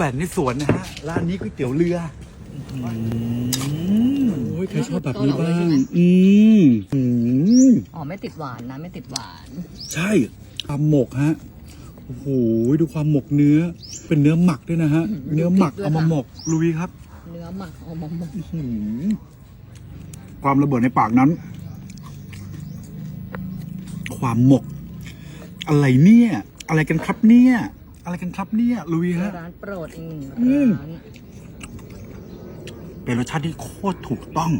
แบนในสวนนะฮะ ร้านนี้ก๋วยเตี๋ยวเรืออโอ้ยใครชอบแบบนี้บ้างอืมอืมอ๋อไม่ติดหวานนะไม่ติดหวาน ใช่ความหมกฮะ โอ้โหดูความหมกเนื้อ เป็นเนื้อหมักด้วยนะฮะ เนื้อหมักเอามาหมกลุยครับ เนื้อหมักเอามาหมกหืมความระเบิดในปากนั้น ความหมก อะไรเนี่ย อะไรกันครับเนี่ย อะไรกันครับเนี่ยลุยฮะร้านโปรดอีกหนึ่งอืมร้านเป็นรสชาติที่โคตรถูกต้อง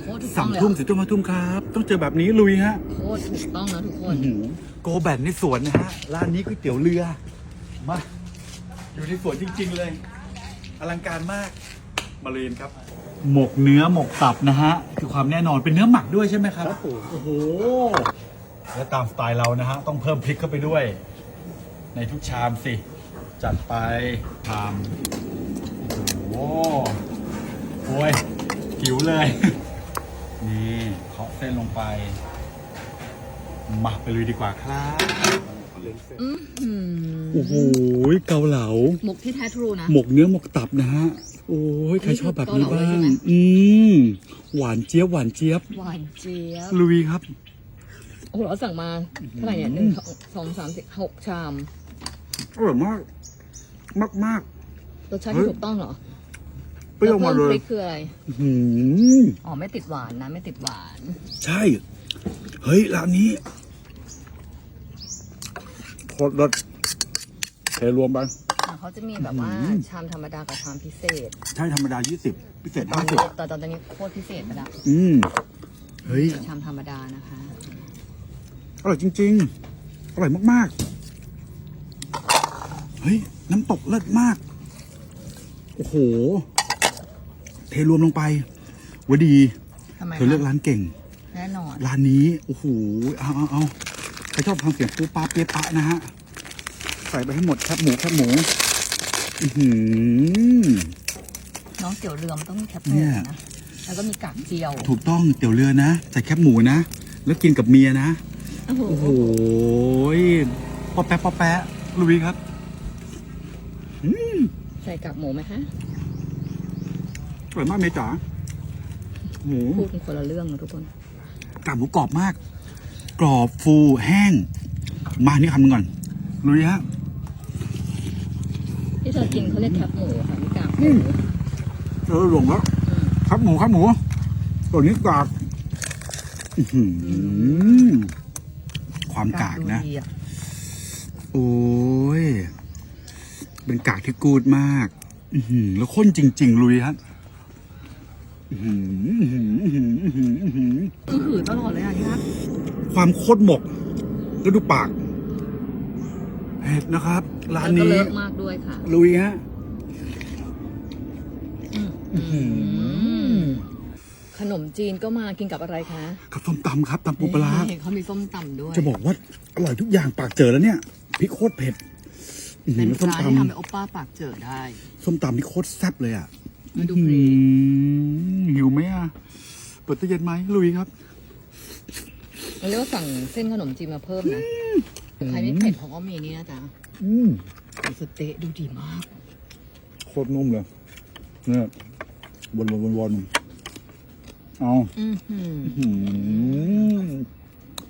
โคตรถูกต้สาองมเลยทุ่มอะสี่ทุ่มห้าทุ่มครับ ต้องเจอแบบนี้ลุยฮะโคตรถูกต้องนะทุกคนโกแบนในสวนนะฮะร้านนี้ก๋วยเตี๋ยวเรือมาอยู่ในสวนจริง ๆ เลย อลังการมากมาเรียนครับ หมกเนื้อหมกตับนะฮะคือความแน่นอนเป็นเนื้อหมักด้วยใช่ไหมครับครับโอ้โหและตามสไตล์เรานะฮะต้องเพิ่มพริกเข้าไปด้วย ในทุกชามสิ จัดไปชามโอ้โหโอ้ยหิวเลย นี่เคาะเส้นลงไปมาไปลุยดีกว่าครับอืมโอ้โหเกาเหลา หมกที่แท้ทรูนะ หมกเนื้อหมกตับนะฮะ โอ้ยใครชอบแบบนี้บ้าง อืมหวานเจี๊ยบหวานเจี๊ยบ หวานเจี๊ยบ ลุยครับ โอ้โหเราสั่งมาเท่าไหร่เนี่ยหนึ่งสองสองสามสี่หกชาม อร่อยมาก มากมากรสชาติเฮ้ที่ยถูกต้องเหรอเปรี้ยวมาเลยแวพิ่พริกคืออะไรอื้อหืออ๋อไม่ติดหวานนะไม่ติดหวาน ใช่ เฮ้ยร้านนี้โคตรรสเทรวมไป อะเขาจะมีแบบว่าชามธรรมดากับชามพิเศษ ใช่ธรรมดา 20 พิเศษ ตอน50นี้ตอนตอนนี้โคตรพิเศษไปแล้วอืม เฮ้ย ชามธรรมดานะคะ อร่อยจริง ๆ อร่อยมาก ๆ เฮ้ย น้ำตกเลิศมาก โอ้โห เทรวมลงไปวดี ทำไมเธอเลือกคะร้านเก่ง แน่นอน ร้านนี้โอ้โหเอาเอาเอาใครชอบทำเสียงปูปลาเปียะปะนะฮะ ใส่ไปให้หมดแคบหมูแคบหมู อือหือ น้องเตี๋ยวเรือมันต้องมีแคปหเนี่มูยนะ แล้วก็มีกากเจียวถูกต้องเตี๋ยวเรือนะ ใส่แคบหมูนะ แล้วกินกับเมียนะ โอ้โห โอ้โหปอแปะปอแปะลุยครับ ใส่กากหมูไหมคะอร่อยมากเมจ๋าหมูพูดเป็นคนละเรื่องนะทุกคนกากหมูกรอบมาก กรอบฟูแห้ง มานี่คำหนึงก่อนลุยฮะที่เธอกินเขาเรียกแคปหมูค่ะมีกากหอืมูมเออหลงแล้วครับหมูครับหมูตัวนี้กากอื้อหือความกากนะดูดีอโอ้ย เป็นกากที่กูดมาก อือหือแล้วข้นจริง ๆ ลุยฮะอื้อหืออื้อหืออื้อหืออื้อหืออื้อหืออือหือตลอดเลยอะที่รักความข้นหมก แล้วดูปากเผ็ดนะครับ ร้านแล้วก็นี้เลิศมากด้วยค่ะ ลุยฮะอืมขนมจีนก็มากินกับอะไรคะกับส้มตำครับตำปูปลาร้านี่เขามีส้มตำด้วย จะบอกว่า อร่อยทุกอย่างปากเจอแล้วเนี่ยพริกโคตรเผ็ดอื้อหื เป็อนแล้วส้มร้านตที่ทำให้โอป้าปากเจอได้ำส้มตำนี่โคตรแซ่บเลยอะมาดูอื้อพหืรีอหิวไหมอะ เปิดตู้เย็นไหมลุยครับ เราเรียกว่าสั่งเส้นขนมจีนมาเพิ่มนะใครไม่เผ็ดเขาก็มีนี่นะจ๊ะอืมสเต๊ะดูดีมาก โคตรนุ่มเลยเนี่ยวนวนวนวนเอาอือหือ หืม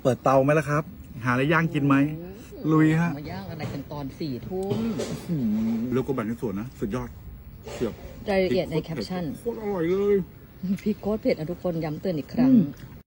เปิดเตาไหมล่ะครับ หาอะไรย่างกินไหม ลุยฮะ มาย่างอะไรกันตอนสี่ทุ่มแล้วก็แบ่งในส่วนนะ สุดยอดเสียบรายละเอียดในแคปชั่น โคตรอร่อยเลย พริกโคตรเผ็ดนะทุกคนย้ำเตือนอีกครั้ง อืม